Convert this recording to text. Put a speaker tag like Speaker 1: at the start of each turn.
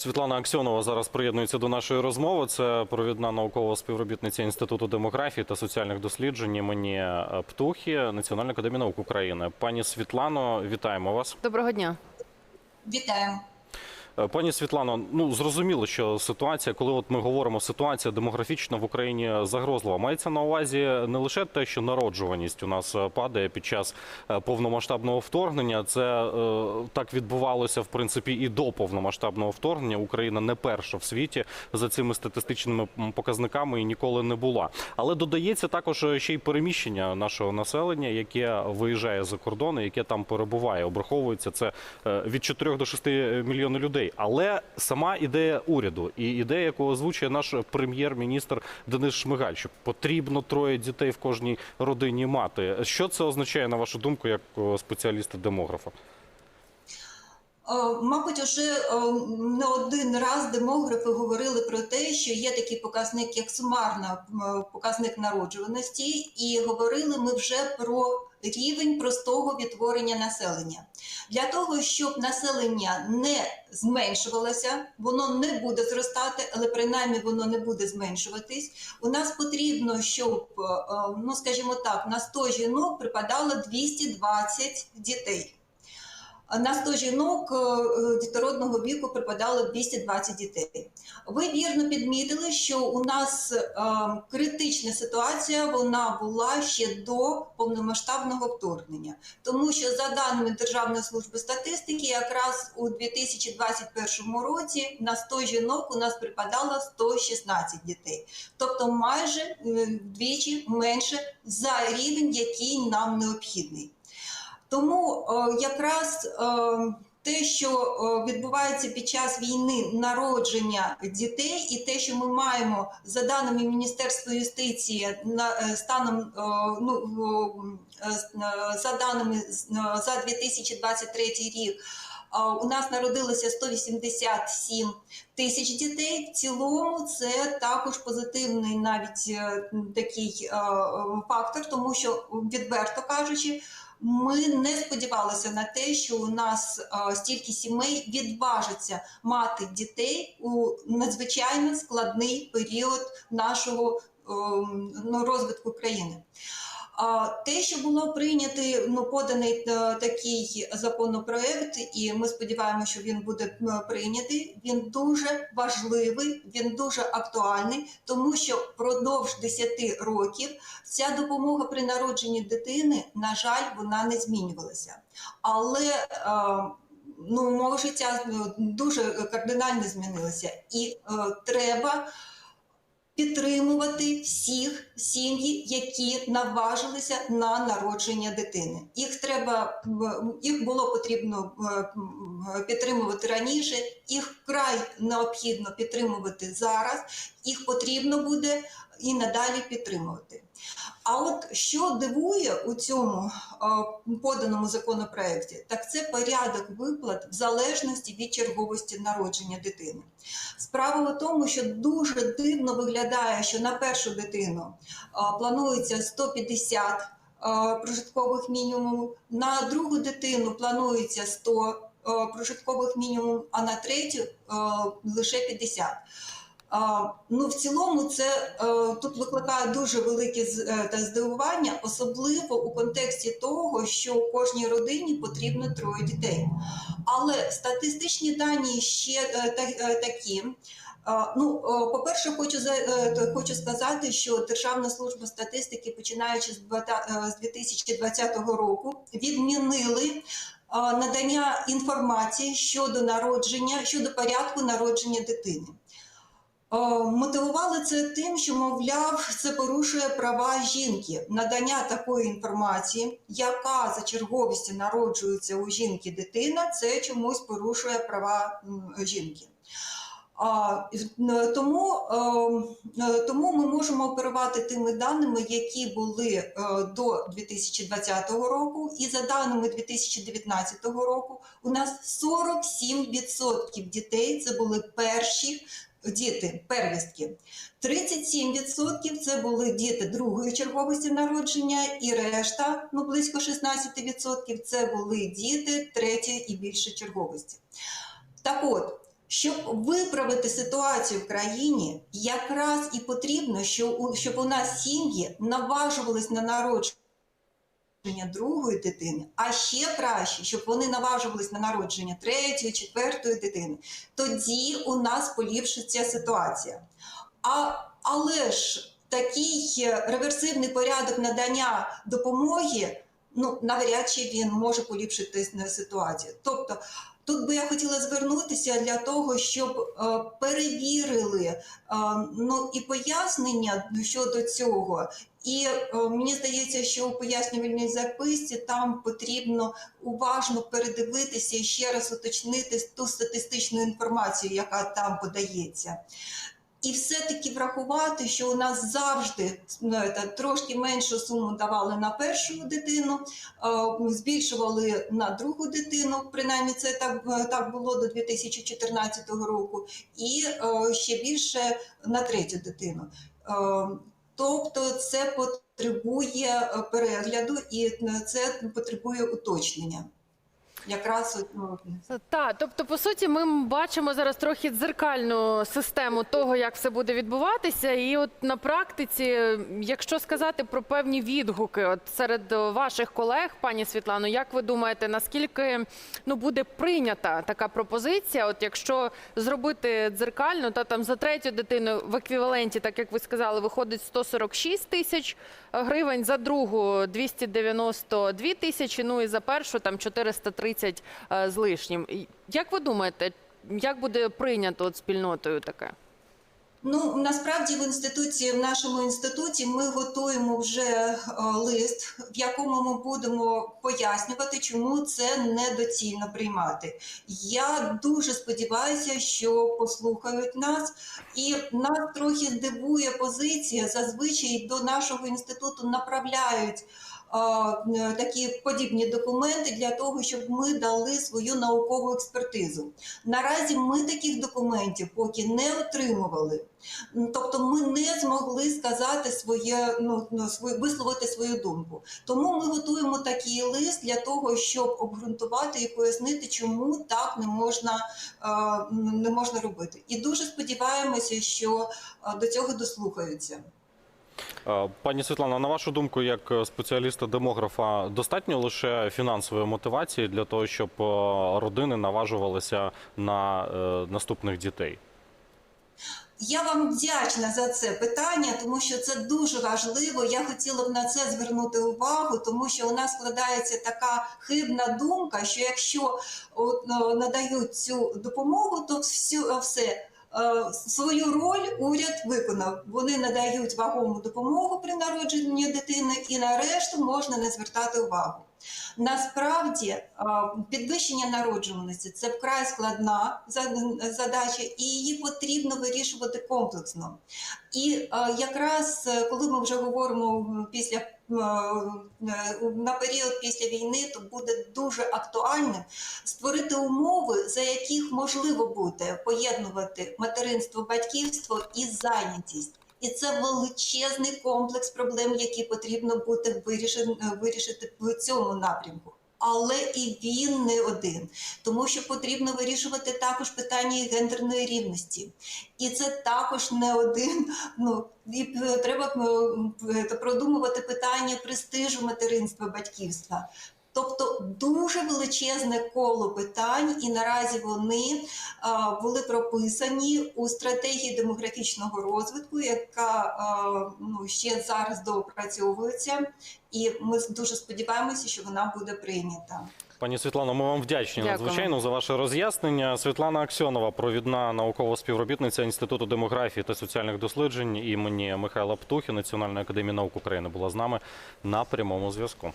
Speaker 1: Світлана Аксьонова зараз приєднується до нашої розмови. Це провідна наукова співробітниця Інституту демографії та соціальних досліджень імені е, Птухи Національної академії наук України. Пані Світлано, вітаємо вас.
Speaker 2: Доброго дня.
Speaker 3: Вітаємо.
Speaker 1: Е, Пані Світлано, ну зрозуміло, що ситуація, коли от ми говоримо, ситуація демографічна в Україні загрозлива. Мається на увазі не лише те, що народжуваність у нас е, падає під час е, повномасштабного вторгнення. Це е, так відбувалося в принципі і до повномасштабного вторгнення. Україна не перша в світі за цими статистичними показниками і ніколи не була. Але додається також ще й переміщення нашого населення, яке виїжджає за кордони, яке там перебуває. Обраховується це від 4 до 6 мільйонів людей. Але сама ідея уряду і ідея, яку озвучує наш прем'єр-міністр Денис Шмигаль, що потрібно троє дітей в кожній родині мати. Що це означає на вашу думку, як спеціаліста-демографа?
Speaker 3: Е, Мабуть, уже е, не один раз демографи говорили про те, що є такий показник, як сумарна показник народжуваності, і говорили ми вже про рівень простого відтворення населення. Для того, щоб населення не зменшувалося, воно не буде зростати, але принаймні воно не буде зменшуватись. У нас потрібно, щоб, е, е, ну скажімо так, на 100 жінок припадало 220 дітей. На 100 жінок е, дітородного віку припадало 220 дітей. Ви вірно підмітили, що у нас е, критична ситуація вона була ще до повномасштабного вторгнення, тому що за даними Державної служби статистики, якраз у 2021 році на 100 жінок у нас припадало 116 дітей, тобто майже е, вдвічі менше за рівень, який нам необхідний. Тому якраз те, що відбувається під час війни народження дітей, і те, що ми маємо за даними Міністерства юстиції на е, станом ну е, е, за даними за 2023 рік. У нас народилося 187 тисяч дітей. В цілому це також позитивний навіть е, такий е, фактор, тому що відверто кажучи, ми не сподівалися на те, що у нас е, стільки сімей відважиться мати дітей у надзвичайно складний період нашого е, ну, розвитку країни. А те, що було прийнятий, ну поданий е, такий законопроект, і ми сподіваємося, що він буде е, прийнятий. Він дуже важливий, він дуже актуальний, тому що впродовж 10 років ця допомога при народженні дитини, на жаль, вона не змінювалася. Але е, ну, умови життя дуже кардинально змінилися, і е, треба підтримувати всіх сім'ї, які наважилися на народження дитини. Їх треба їх було потрібно е, підтримувати раніше, їх край необхідно підтримувати зараз. Їх потрібно буде і надалі підтримувати. А от що дивує у цьому е, поданому законопроекті, так це порядок виплат в залежності від черговості народження дитини. Справа в тому, що дуже дивно виглядає, що на першу дитину е, планується 150 е, прожиткових мінімумів, на другу дитину планується 100 е, прожиткових мінімум, а на третю лише 50. Ну, в цілому, це е, тут викликає дуже велике е, здивування, особливо у контексті того, що кожній родині потрібно троє дітей. Але статистичні дані ще е, та- такі. Ну, по-перше, хочу хочу сказати, що Державна служба статистики, починаючи з двата- е, з 2020 року, відмінили надання інформації щодо народження, щодо порядку народження дитини. Мотивували це тим, що, мовляв, це порушує права жінки. Надання такої інформації, яка за черговістю народжується у жінки дитина, це чомусь порушує права жінки. Тому, тому ми можемо оперувати тими даними, які були е, до 2020 року, і за даними 2019 року, у нас 47% дітей це були перші діти, первістки. 37% це були діти другої черговості народження, і решта, ну близько 16%, це були діти третьої і більше черговості. Так от, Щоб виправити ситуацію в країні, якраз і потрібно, щоб у нас сім'ї наважувались на народження другої дитини, а ще краще, щоб вони наважувались на народження третьої, четвертої дитини. Тоді у нас поліпшиться ситуація. А, але ж такий е, реверсивний порядок надання допомоги, ну навряд чи він може поліпшити ситуацію. Тобто, тут би я хотіла звернутися для того, щоб е, перевірили е, ну і пояснення щодо цього. І е, мені здається, що у пояснювальній записці там потрібно уважно передивитися і ще раз уточнити ту статистичну інформацію, яка там подається. І все-таки врахувати, що у нас завжди ну, трошки меншу суму давали на першу дитину, збільшували на другу дитину, принаймні це так, так було до 2014 року, і ще більше на третю дитину. Тобто це потребує перегляду і е, це потребує уточнення. Якраз ну,
Speaker 2: Так, тобто, по суті, ми бачимо зараз трохи дзеркальну систему того, як все буде відбуватися. І от на практиці, якщо сказати про певні відгуки, от серед ваших колег, пані Світлано, як ви думаєте, наскільки ну буде прийнята така пропозиція? От якщо зробити дзеркально, то там за третю дитину в еквіваленті, так як ви сказали, виходить 146 тисяч гривень, за другу 292 тисячі, ну і за першу там 430 е, з лишнім. Як ви думаєте, як буде прийнято от спільнотою таке?
Speaker 3: Ну насправді в інституції, в нашому інституті, ми готуємо вже е, лист, в якому ми будемо пояснювати, чому це недоцільно приймати. Я дуже сподіваюся, що послухають нас, і нас трохи здивує позиція. Зазвичай до нашого інституту направляють. Е, Такі подібні документи для того, щоб ми дали свою наукову експертизу. Наразі ми таких документів поки не отримували. Тобто ми не змогли сказати своє, ну, ну, своє, висловити свою думку. Тому ми готуємо такий лист для того, щоб обґрунтувати і пояснити, чому так не можна, е, не можна робити. І дуже сподіваємося, що е, до цього дослухаються.
Speaker 1: Е, Пані Світлано, на вашу думку, як е, спеціаліста-демографа, достатньо лише фінансової мотивації для того, щоб е, родини наважувалися на наступних дітей?
Speaker 3: Я вам вдячна за це питання, тому що це дуже важливо. Я хотіла б на це звернути увагу, тому що у нас складається така хибна думка, що якщо от, надають цю допомогу, то всю, все. Е, Свою роль уряд виконав. Вони надають вагому допомогу при народженні дитини, і нарешті можна не звертати увагу. Насправді підвищення народжуваності це вкрай складна задача, і її потрібно вирішувати комплексно. І якраз е, коли ми вже говоримо після е, на період після війни, то буде дуже актуальним створити умови, за яких можливо буде поєднувати материнство, батьківство і зайнятість. І це величезний комплекс проблем, які потрібно буде вирішити в цьому напрямку. Але і він не один, тому що потрібно вирішувати також питання гендерної рівності, і це також не один. Ну і е, треба е, е, продумувати питання престижу материнства, батьківства. Тобто дуже величезне коло питань, і наразі вони а, були прописані у стратегії демографічного розвитку, яка а, ну, ще зараз доопрацьовується, і ми дуже сподіваємося, що вона буде прийнята.
Speaker 1: Пані Світлано, ми вам вдячні
Speaker 2: Дякуємо.
Speaker 1: надзвичайно за ваше роз'яснення. Світлана Аксьонова, провідна наукова співробітниця Інституту демографії та соціальних досліджень імені Михайла Птухи Національної академії наук України, була з нами на прямому зв'язку.